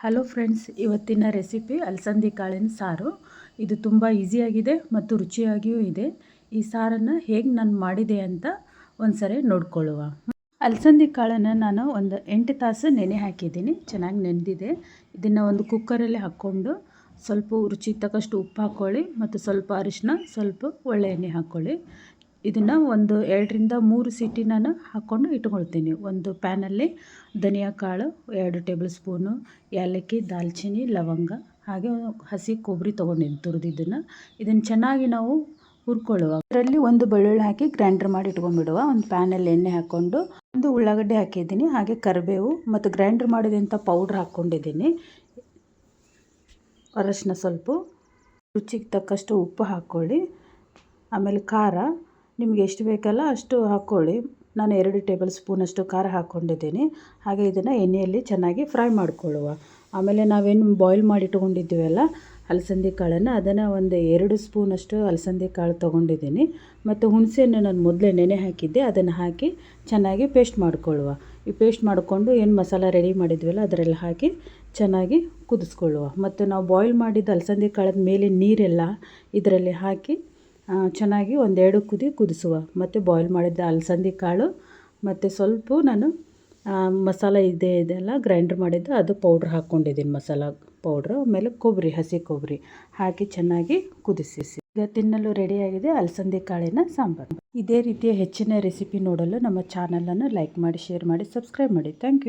Hello friends ಇವತ್ತಿನ recipe ಅಲಸಂದಿ ಕಾಳಿನ ಸಾರು. ಇದು ತುಂಬ ಈಸಿಯಾಗಿದೆ ಮತ್ತು ರುಚಿಯಾಗಿಯೂ ಇದೆ. ಈ ಸಾರನ್ನು ಹೇಗೆ ನಾನು ಮಾಡಿದೆ ಅಂತ ಒಂದ್ಸರಿ ನೋಡ್ಕೊಳ್ಳುವ. ಅಲಸಂದಿ ಕಾಳನ್ನು ನಾನು ಒಂದು ಎಂಟು ತಾಸು ನೆನೆ ಹಾಕಿದ್ದೀನಿ. ಚೆನ್ನಾಗಿ ನೆನೆದಿದೆ ಇದನ್ನು ಒಂದು ಕುಕ್ಕರಲ್ಲಿ ಹಾಕ್ಕೊಂಡು ಸ್ವಲ್ಪ ರುಚಿ ತಕ್ಕಷ್ಟು ಉಪ್ಪು ಹಾಕ್ಕೊಳ್ಳಿ ಮತ್ತು ಸ್ವಲ್ಪ ಅರಿಶಿನ ಸ್ವಲ್ಪ ಒಳ್ಳೆ ಎಣ್ಣೆ ಹಾಕ್ಕೊಳ್ಳಿ ಇದನ್ನು ಒಂದು ಎರಡರಿಂದ ಮೂರು ಸಿಟಿ ನಾನು ಹಾಕ್ಕೊಂಡು ಇಟ್ಕೊಳ್ತೀನಿ. ಒಂದು ಪ್ಯಾನಲ್ಲಿ ಧನಿಯಾ ಕಾಳು, ಎರಡು ಟೇಬಲ್ ಸ್ಪೂನು, ಏಲಕ್ಕಿ ದಾಲ್ಚಿನ್ನಿ ಲವಂಗ, ಹಾಗೆ ಹಸಿ ಕೊಬ್ಬರಿ ತೊಗೊಂಡಿದ್ದು ತುರಿದಿದ್ದನ್ನು. ಇದನ್ನು ಚೆನ್ನಾಗಿ ನಾವು ಹುರ್ಕೊಳ್ಳುವ. ಅದರಲ್ಲಿ ಒಂದು ಬೆಳ್ಳುಳ್ಳಿ ಹಾಕಿ ಗ್ರೈಂಡರ್ ಮಾಡಿ ಇಟ್ಕೊಂಡ್ಬಿಡುವ. ಒಂದು ಪ್ಯಾನಲ್ಲಿ ಎಣ್ಣೆ ಹಾಕ್ಕೊಂಡು ಒಂದು ಉಳ್ಳಾಗಡ್ಡೆ ಹಾಕಿದ್ದೀನಿ, ಹಾಗೆ ಕರಿಬೇವು ಮತ್ತು ಗ್ರೈಂಡರ್ ಮಾಡಿದಂಥ ಪೌಡ್ರ್ ಹಾಕ್ಕೊಂಡಿದ್ದೀನಿ. ಅರಶಿನ ಸ್ವಲ್ಪ, ರುಚಿಗೆ ತಕ್ಕಷ್ಟು ಉಪ್ಪು ಹಾಕ್ಕೊಳ್ಳಿ. ಆಮೇಲೆ ಖಾರ ನಿಮಗೆ ಎಷ್ಟು ಬೇಕಲ್ಲ ಅಷ್ಟು ಹಾಕ್ಕೊಳ್ಳಿ. ನಾನು ಎರಡು ಟೇಬಲ್ ಸ್ಪೂನಷ್ಟು ಖಾರ ಹಾಕ್ಕೊಂಡಿದ್ದೀನಿ. ಹಾಗೆ ಇದನ್ನು ಎಣ್ಣೆಯಲ್ಲಿ ಚೆನ್ನಾಗಿ ಫ್ರೈ ಮಾಡಿಕೊಳ್ಳುವ. ಆಮೇಲೆ ನಾವೇನು ಬಾಯ್ಲ್ ಮಾಡಿ ಇಟ್ಕೊಂಡಿದ್ದೀವಲ್ಲ ಅಲಸಂದಿ ಕಾಳನ್ನು, ಅದನ್ನು ಒಂದು ಎರಡು ಸ್ಪೂನಷ್ಟು ಅಲಸಂದಿ ಕಾಳು ತೊಗೊಂಡಿದ್ದೀನಿ. ಮತ್ತು ಹುಣಸೆಹಣ್ಣು ನಾನು ಮೊದಲೇ ನೆನೆ ಹಾಕಿದ್ದೆ, ಅದನ್ನು ಹಾಕಿ ಚೆನ್ನಾಗಿ ಪೇಸ್ಟ್ ಮಾಡಿಕೊಳ್ಳುವ. ಈ ಪೇಸ್ಟ್ ಮಾಡಿಕೊಂಡು ಏನು ಮಸಾಲ ರೆಡಿ ಮಾಡಿದ್ವಲ್ಲ ಅದರಲ್ಲಿ ಹಾಕಿ ಚೆನ್ನಾಗಿ ಕುದಿಸ್ಕೊಳ್ಳುವ. ಮತ್ತು ನಾವು ಬಾಯ್ಲ್ ಮಾಡಿದ ಅಲಸಂದಿ ಕಾಳದ ಮೇಲೆ ನೀರೆಲ್ಲ ಇದರಲ್ಲಿ ಹಾಕಿ ಚೆನ್ನಾಗಿ ಒಂದೆರಡು ಕುದಿ ಕುದಿಸುವ. ಮತ್ತು ಬಾಯ್ಲ್ ಮಾಡಿದ್ದ ಅಲಸಂದಿ ಕಾಳು, ಮತ್ತು ಸ್ವಲ್ಪ ನಾನು ಮಸಾಲ ಇದೆ, ಇದೆಲ್ಲ ಗ್ರೈಂಡ್ರ್ ಮಾಡಿದ್ದು, ಅದು ಪೌಡ್ರ್ ಹಾಕ್ಕೊಂಡಿದ್ದೀನಿ ಮಸಾಲ ಪೌಡ್ರು ಆಮೇಲೆ ಕೊಬ್ಬರಿ, ಹಸಿ ಕೊಬ್ಬರಿ ಹಾಕಿ ಚೆನ್ನಾಗಿ ಕುದಿಸಿ ಈಗ ತಿನ್ನಲು ರೆಡಿಯಾಗಿದೆ ಅಲಸಂದಿ ಕಾಳಿನ ಸಾಂಬಾರು. ಇದೇ ರೀತಿಯ ಹೆಚ್ಚಿನ ರೆಸಿಪಿ ನೋಡಲು ನಮ್ಮ ಚಾನಲನ್ನು ಲೈಕ್ ಮಾಡಿ ಶೇರ್ ಮಾಡಿ ಸಬ್ಸ್ಕ್ರೈಬ್ ಮಾಡಿ. Thank you